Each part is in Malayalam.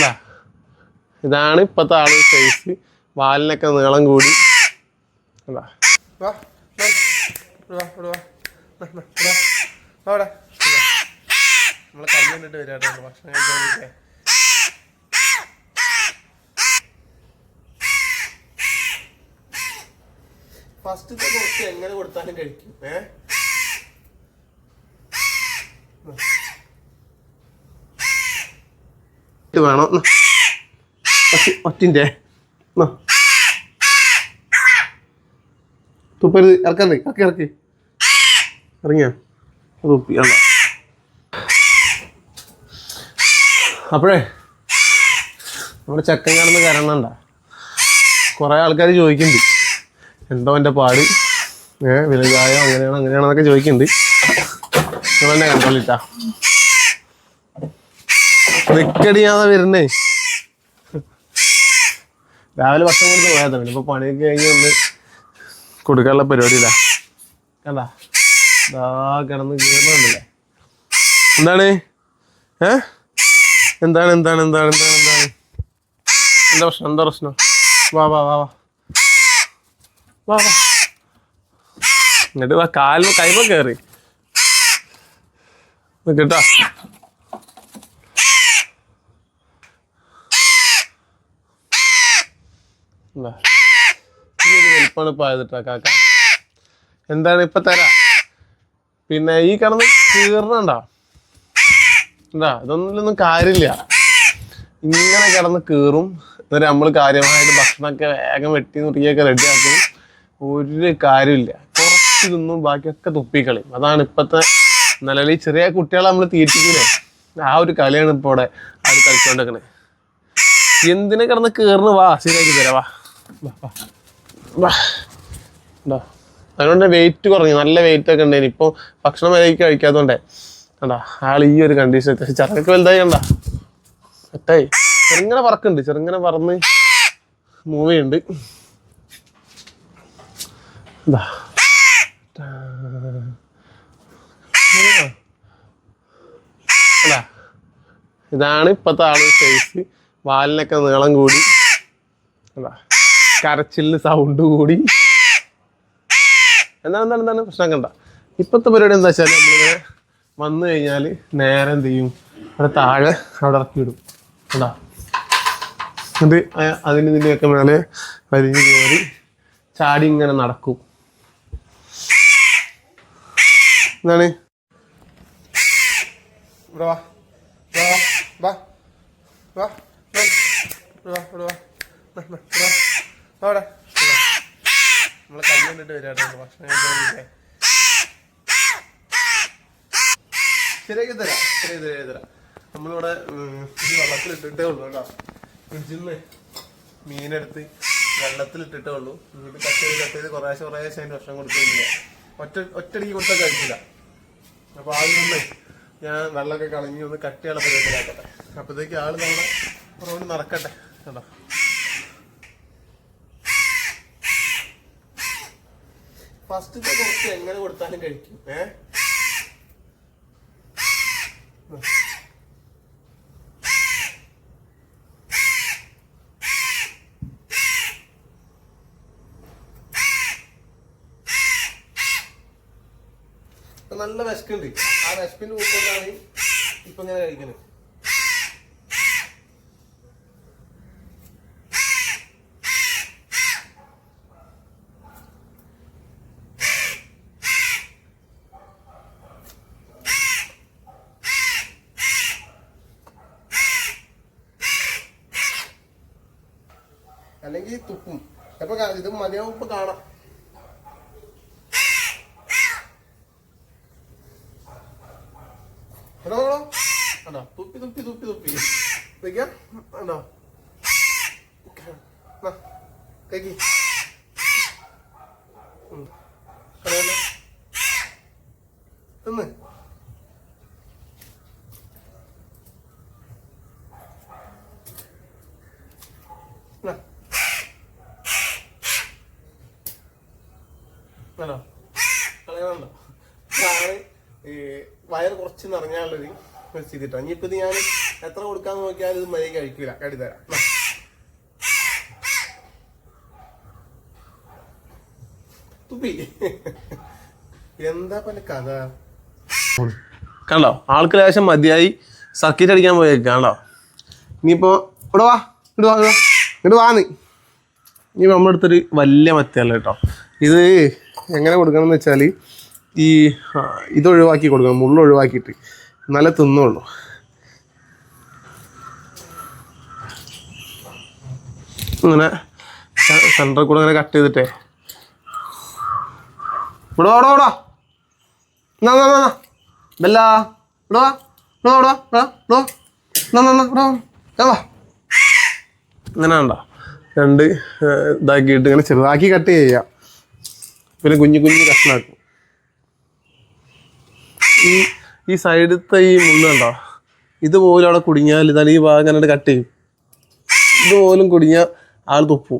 ഇതാ. ഇതാണ് ഇപ്പത്തെ ആൾ സൈസ് വാലിനൊക്കെ നീളം കൂടി. ഫസ്റ്റ്. നമ്മളെ കൈ കണ്ടിട്ട് വരാട്ടോ ഭക്ഷണം കഴിക്കാൻ വേണ്ടിട്ടേ. ഫസ്റ്റത്തെ എങ്ങനെ കൊടുത്താലും കഴിക്കും ഏ? ഇത് വേണം. ഒറ്റിന്റെ. തുപ്പരുത്. ഇറക്കരുത് ഇറക്കി ഇറക്കി ഇറങ്ങിയ? തുപ്പി അല്ല അപ്പോഴേ നമ്മുടെ ചെക്കൻ കാണുന്ന കരണണ്ട കുറേ ആൾക്കാർ ചോദിക്കുന്നുണ്ട്. എന്തോ എന്റെ പാട്? ഏഹ് വിലയായോ അങ്ങനെയാണോ അങ്ങനെയാണെന്നൊക്കെ ചോദിക്കുന്നുണ്ട്. നിങ്ങൾ തന്നെ കണ്ടോളിട്ടാ. നിക്കടിയാതെ വരുന്നേ. രാവിലെ ഭക്ഷണം കൊടുത്ത് പോയാൽ തന്നെ ഇപ്പൊ പണിയൊക്കെ കഴിഞ്ഞ് ഒന്ന് കൊടുക്കാനുള്ള പരിപാടിയില്ല. കണ്ടാ? ദാ കിടന്ന് കീറുന്നുണ്ടല്ലേ എന്താണ്? ഏ? എന്താണ് എന്താണ് എന്താണ് എന്താണ് എന്താണ്? എന്താ പ്രശ്നം? എന്താ പ്രശ്നം? വാ വാ വാ വാ. വാ വാ. എന്നിട്ട് വാ കാലിന് കൈമ കയറി കേട്ടാ എന്താ ആയതിട്ടാ കാക്ക. എന്താണ് ഇപ്പൊ തരാ? പിന്നെ ഈ കിടന്ന് കീറണണ്ട? എന്താ ഇതൊന്നിലൊന്നും കാര്യമില്ല. ഇങ്ങനെ കിടന്ന് കീറും. എന്നിട്ട് നമ്മൾ കാര്യമായിട്ട് ഭക്ഷണമൊക്കെ വേഗം വെട്ടി നുറുക്കിയൊക്കെ റെഡിയാക്കും. ഒരു കാര്യമില്ല. കുറച്ച് തിന്നും ബാക്കിയൊക്കെ തുപ്പിക്കളയും. അതാണ് ഇപ്പത്തെ നിലവിൽ ചെറിയ കുട്ടികളെ നമ്മൾ തീറ്റിക്കൂലേ? ആ ഒരു കളിയാണ് ഇപ്പോൾ അവിടെ അവർ കളിച്ചോണ്ടിരിക്കണേ. എന്തിനെ കിടന്ന് കീറുന്നു വാ ശരിയാക്കി തരാം വാ. വാ, വാ. അതുകൊണ്ട് വെയിറ്റ് കുറഞ്ഞു. നല്ല വെയിറ്റ് ഒക്കെ ഉണ്ടായിരുന്നു ഇപ്പോൾ ഭക്ഷണം വരെയൊക്കെ കഴിക്കാത്തതുകൊണ്ടേ കണ്ടാ ആൾ ഈ ഒരു കണ്ടീഷൻ ചെറുക്കൊക്കെ വലുതായി കണ്ടാ. സെറ്റായി. ചെറുങ്ങനെ പറക്കുന്നുണ്ട്. ചെറുങ്ങനെ പറന്ന് മൂവ് ഉണ്ട് എന്താ? ഇതാണ് ഇപ്പത്തെ ആൾ. സൈസ് വാലിനൊക്കെ നീളം കൂടി. അതാ കരച്ചിലിന് സൗണ്ട് കൂടി. എന്താണ് എന്താണ് എന്താണ്? പ്രശ്നം കണ്ട. ഇപ്പോഴത്തെ പരിപാടി എന്താ വെച്ചാൽ നമ്മളിങ്ങനെ വന്നു കഴിഞ്ഞാൽ നേരെ എന്ത് ചെയ്യും? അവിടെ താഴെ അവിടെ ഇറക്കി വിടും കണ്ടാ? ഇത് അ- അതിന് ഇതിന്റെയൊക്കെ മേലെ വലിഞ്ഞു കയറി ചാടി ഇങ്ങനെ നടക്കും. എന്താണ്? ഇവിടെ വാ. വാ. വാ. വാ. വാ. വാ. വാ. വാ, വാ, വാ. നമ്മളെ കൈ കണ്ടിട്ട് വരാട്ടോ ഭക്ഷണം കഴിക്കാൻ ശരിയാക്കി തരാം ശരിയാക്കി തരാം തരാം. നമ്മളിവിടെ വെള്ളത്തിലിട്ടിട്ടേ ഉള്ളൂ കേട്ടോ. ഫ്രിഡ്ജിൽ നിന്ന് മീനെടുത്ത് വെള്ളത്തിലിട്ടിട്ടേ ഉള്ളൂ. എന്നിട്ട് കട്ട് ചെയ്ത് കട്ട് ചെയ്ത് കുറേശ്ശെ കുറേശ്ശെ അതിന് ഭക്ഷണം കൊടുക്കില്ല ഒറ്റ ഒറ്റടിക്ക് കൊടുത്താൽ കഴിക്കില്ല അപ്പോൾ ആദ്യം ഒന്ന് ഞാൻ വെള്ളമൊക്കെ കളഞ്ഞ് ഒന്ന് കട്ടിയുള്ള പരിപാടിയിലാക്കട്ടെ അപ്പോഴത്തേക്ക് ആൾ നമ്മളെ പുറമെ നടക്കട്ടെ. കേട്ടോ ഫസ്റ്റത്തെ കുറച്ച് എങ്ങനെ കൊടുത്താലും കഴിക്കും. ഏ? നല്ല വിശക്കുണ്ട്. ആ വിശപ്പിന്റെ കൂട്ടുകൊണ്ടാണ് ഇപ്പൊ ഇങ്ങനെ കഴിക്കുന്നത് അല്ലെങ്കിൽ തുപ്പും. ഇപ്പൊ ഇത് മതിയാവും ഇപ്പൊ കാണാം. അണ്ടോ തുപ്പി തുപ്പി തുപ്പി തുപ്പി. വെക്കാം. അണ്ടോ കഴിക്കി തിന്ന് എന്നാ. ആണോ കളയാനുണ്ടോ ഇതാണ് ഈ വയറ് കുറച്ച് നിറഞ്ഞാലുള്ളൊരു സ്ഥിതി കേട്ടോ ഇനിയിപ്പോൾ ഇത് ഞാൻ എത്ര കൊടുക്കാൻ നോക്കിയാലും ഇത് മഴ കഴിക്കൂല. കടിതരാം തുപ്പി. എന്താ പല കഥ? കണ്ടോ? ആൾക്ക് ലേശം മതിയായി. സർക്കിറ്റ് അടിക്കാൻ പോയേക്കാണോ ഇനിയിപ്പോ ഇവിടെ വാ. ഇങ്ങോട്ട് വാ ഇങ്ങോട്ട് വാ. വാന്ന് ഇനി നമ്മുടെ അടുത്തൊരു വലിയ മത്തിയല്ല കേട്ടോ ഇത് എങ്ങനെ കൊടുക്കണം എന്ന് വെച്ചാൽ ഈ ഇതൊഴിവാക്കി കൊടുക്കണം മുള്ള ഒഴിവാക്കിയിട്ട് നല്ല തിന്നുള്ളൂ. ഇങ്ങനെ സെന്ററിൽ കൂടെ ഇങ്ങനെ കട്ട് ചെയ്തിട്ടേ. ഇവിടെ ഓടോ ഓടോ. എന്നാ ബെല്ല. ഇങ്ങനെ ഉണ്ടോ രണ്ട് ഇതാക്കിയിട്ട് ഇങ്ങനെ ചെറുതാക്കി കട്ട് ചെയ്യാം പിന്നെ കുഞ്ഞു കുഞ്ഞു കഷ്ണാക്കും. ഈ ഈ സൈഡത്തെ ഈ മുള്ളുണ്ടോ ഇതുപോലും അവിടെ കുടുങ്ങിയാൽ ഇതാണ് ഈ ഭാഗം കണ്ടിട്ട് കട്ട് ചെയ്യും. ഇതുപോലും കുടുങ്ങിയ ആൾ തുപ്പു.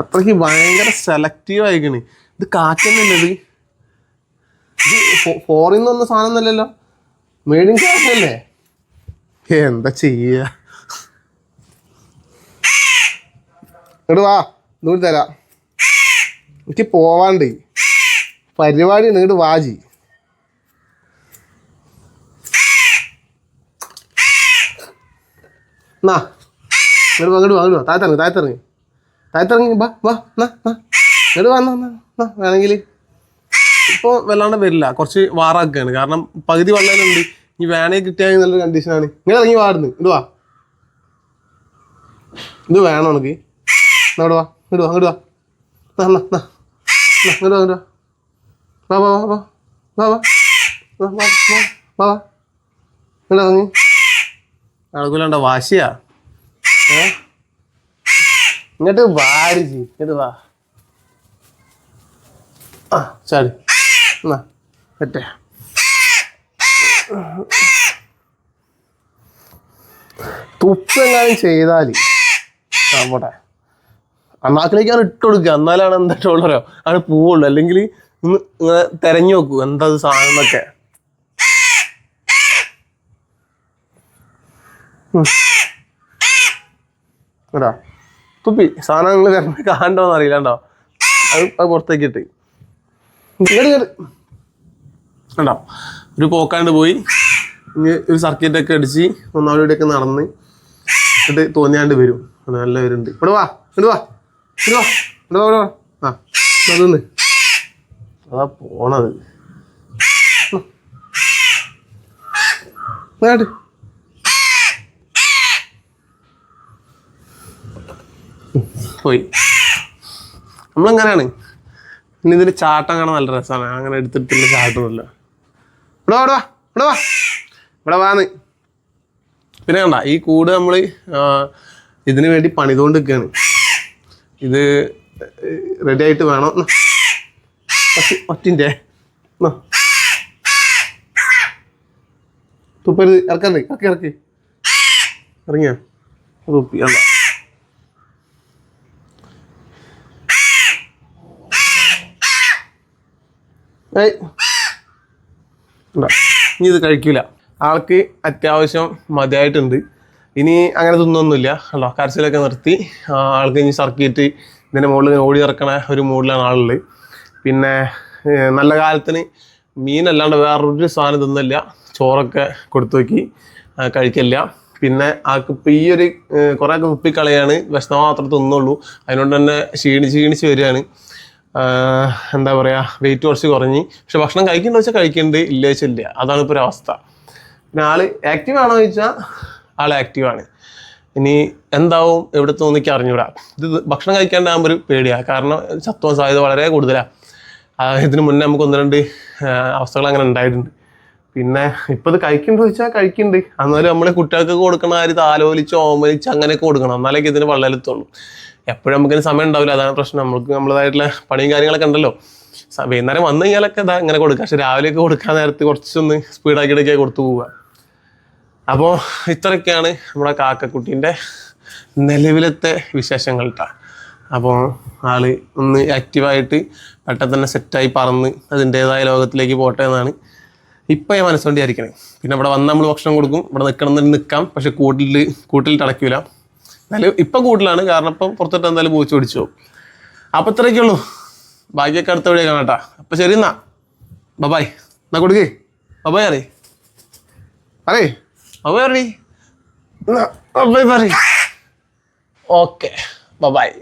അത്രയ്ക്ക് ഭയങ്കര സെലക്റ്റീവ് ആയിക്കണ്. ഇത് കാറ്റൊന്നുമില്ലത് ഇത്. ഫോറിൽ നിന്ന് വന്ന സാധനം ഒന്നല്ലല്ലോ മേഡിൻ കാറ്റല്ലേ എന്താ ചെയ്യുക ഇടുവാ ഇങ്ങോട്ട് തരാം. എനിക്ക് പോവാണ്ട്. പരിപാടി നീട് വാജി എന്നാ ഇങ്ങോട്ട് അങ്ങോട്ട് ഇങ്ങോട്ട് വാ ഇങ്ങോട്ട് വാ താഴത്തിറങ്ങി താഴത്തിറങ്ങി. താഴത്തിറങ്ങി വാ വാ എന്നാ ഇങ്ങോട്ട് വാ എന്നാ വേണമെങ്കിൽ ഇപ്പോൾ വല്ലാണ്ട് വരില്ല. കുറച്ച് വാറാക്കുകയാണ് കാരണം പകുതി വെള്ളമുണ്ട് ഇനി വേണേ കിട്ടിയാൽ നല്ലൊരു കണ്ടീഷനാണ് ഇങ്ങനെ ഇറങ്ങി വാടുന്നു ഇങ്ങോട്ട് വാ. ഇത് വേണോ എനിക്ക് ഇവിടെ വാ ഇങ്ങോട്ട് വാ ഇങ്ങോട്ട് വാ എന്നാ എന്നാ, ഇങ്ങോട്ട് ഇങ്ങോട്ട് വാ വാ വാ വാ. വാ വാ വാ വാ വാ ഇങ്ങോട്ട് ഇറങ്ങി നടക്കൂലണ്ട വാശിയാ? ഏ? ഇങ്ങോട്ട് വാരിച്ച് ഇങ്ങോട്ട് വാ. ആ ചാടി. എന്നാ പറ്റേ. തുപ്പെങ്ങാനും ചെയ്താൽ ആ അണ്ണാക്കിലേക്ക് ഞാൻ ഇട്ട് കൊടുക്കുക എന്നാലാണ് എന്താ ഉള്ളോ ആണ് പോവുള്ളൂ. അല്ലെങ്കിൽ ഒന്ന് തിരഞ്ഞു നോക്കൂ. എന്താ അത് സാധനം എന്നൊക്കെ. എടാ തുപ്പി. സാധനം നിങ്ങൾ വരുന്നത് കാണണ്ടോന്ന് അറിയില്ല കണ്ടോ അത് അത് പുറത്തേക്ക് ഇട്ട്. കണ്ടോ? ഒരു പോക്കാണ്ട് പോയി. ഒരു സർക്കിറ്റ് ഒക്കെ അടിച്ച് ഒന്നാമത് ഇവിടെയൊക്കെ നടന്ന് എന്നിട്ട് തോന്നിയാണ്ട് വരും. നല്ല വരുന്നുണ്ട് ഇവിടെ വാ ഇവിടെ വാ. ആ അതാ പോണത്. പോയി. നമ്മളെങ്ങനെയാണ്? ഇനി ഇതിന് ചാട്ടം കാണാൻ നല്ല രസമാണ് അങ്ങനെ എടുത്തിട്ടുള്ള ചാട്ടമല്ല ഇവിടെ ഇവിടെ വാ ഇവിടെ വാ ഇവിടെ വാന്ന് പിന്നെ കണ്ട ഈ കൂട് നമ്മൾ ഇതിനു വേണ്ടി പണിതുകൊണ്ട് നിൽക്കുകയാണ് ഇത് റെഡി ആയിട്ട് വേണം? ഒറ്റിന്റെ. തുപ്പരുത്. ഇറക്കരുത് ഇറക്കി ഇറക്കി. ഇറങ്ങിയാ? തുപ്പി അല്ല ഇനി ഇത് കഴിക്കില്ല ആൾക്ക് അത്യാവശ്യം മതിയായിട്ടുണ്ട്. ഇനി അങ്ങനെ തിന്നൊന്നുമില്ല. അല്ലോ കരച്ചിലൊക്കെ നിർത്തി. ആൾക്ക് ഇനി സർക്കിയിട്ട് ഇതിന്റെ മുകളിൽ ഓടി ഇറക്കണ ഒരു മൂഡിലാണ് ആളുള്ളത് പിന്നെ നല്ല കാലത്തിന് മീനല്ലാണ്ട് വേറൊരു സാധനം തിന്നില്ല. ചോറൊക്കെ കൊടുത്തു നോക്കി കഴിക്കില്ല പിന്നെ ആൾക്ക് ഇപ്പം ഈ ഒരു കുറേയൊക്കെ ഉപ്പിക്കളയാണ് വിഷമം മാത്രമേ തിന്നുള്ളൂ. അതിനോട് തന്നെ ക്ഷീണിച്ച് ക്ഷീണിച്ച് വരികയാണ്. എന്താ പറയുക വെയിറ്റ് കുറച്ച് കുറഞ്ഞ്. പക്ഷെ ഭക്ഷണം കഴിക്കേണ്ട വെച്ചാൽ കഴിക്കേണ്ടത് ഇല്ല വെച്ചില്ല അതാണ് ഇപ്പോൾ ഒരു അവസ്ഥ പിന്നെ ആൾ ആക്റ്റീവ് ആണോ ചോദിച്ചാൽ ആൾ ആക്റ്റീവ് ആണ്. ഇനി എന്താവും? എവിടെ തോന്നിക്ക് അറിഞ്ഞൂടാ. ഇത് ഭക്ഷണം കഴിക്കാണ്ടാകുമ്പോൾ ഒരു പേടിയാണ് കാരണം ചത്തുവാൻ സാധ്യത വളരെ കൂടുതലാണ് ഇതിന് മുന്നേ നമുക്ക് ഒന്ന് രണ്ട് അവസ്ഥകൾ അങ്ങനെ ഉണ്ടായിട്ടുണ്ട്. പിന്നെ ഇപ്പം ഇത് കഴിക്കണ്ടോ ചോദിച്ചാൽ കഴിക്കുന്നുണ്ട്. എന്നാലും നമ്മൾ കുട്ടികൾക്ക് കൊടുക്കണ കാര്യം ആലോചിച്ച് ഓമലിച്ച് അങ്ങനെയൊക്കെ കൊടുക്കണം. എന്നാലേക്ക് ഇതിന് വെള്ളമെത്തുള്ളൂ എപ്പോഴും നമുക്കിന് സമയം ഉണ്ടാവില്ല. അതാണ് പ്രശ്നം. നമുക്ക് നമ്മളതായിട്ടുള്ള പണിയും കാര്യങ്ങളൊക്കെ ഉണ്ടല്ലോ. വൈകുന്നേരം വന്നു കഴിഞ്ഞാലൊക്കെ ഇതാ ഇങ്ങനെ കൊടുക്കുക. പക്ഷെ രാവിലെയൊക്കെ കൊടുക്കാൻ നേരത്ത് കുറച്ചൊന്ന് സ്പീഡാക്കിയിട്ടൊക്കെ കൊടുത്തു പോവുക. അപ്പോൾ ഇത്രയൊക്കെയാണ് നമ്മുടെ കാക്കക്കുട്ടീന്റെ നിലവിലത്തെ വിശേഷങ്ങൾ അപ്പോൾ ആൾ ഒന്ന് ആക്റ്റീവായിട്ട് പെട്ടെന്ന് തന്നെ സെറ്റായി പറന്ന് അതിന്റേതായ ലോകത്തിലേക്ക് പോട്ടെ എന്നാണ് ഇപ്പം ഞാൻ മനസ്സുകൊണ്ട് വിചാരിക്കണേ. പിന്നെ ഇവിടെ വന്ന് നമ്മൾ ഭക്ഷണം കൊടുക്കും ഇവിടെ നിൽക്കണം നിൽക്കാം പക്ഷെ കൂട്ടിൽ കൂട്ടിൽ അടയ്ക്കൂല എന്നാലും ഇപ്പം കൂട്ടിലാണ് കാരണം ഇപ്പം പുറത്തിട്ട് എന്തായാലും പൂച്ച പിടിച്ചു പോകും. അപ്പം ഇത്രയൊക്കെ ഉള്ളൂ. ബാക്കിയൊക്കെ അടുത്ത വഴിയെ കാണട്ടാ അപ്പം ശരി എന്നാ. ബബായ് എന്നാ കൊടുക്കേ. ബബായ് അറിയേ പറയേ. അറിയേ ബബായ് പറയേ. Okay bye-bye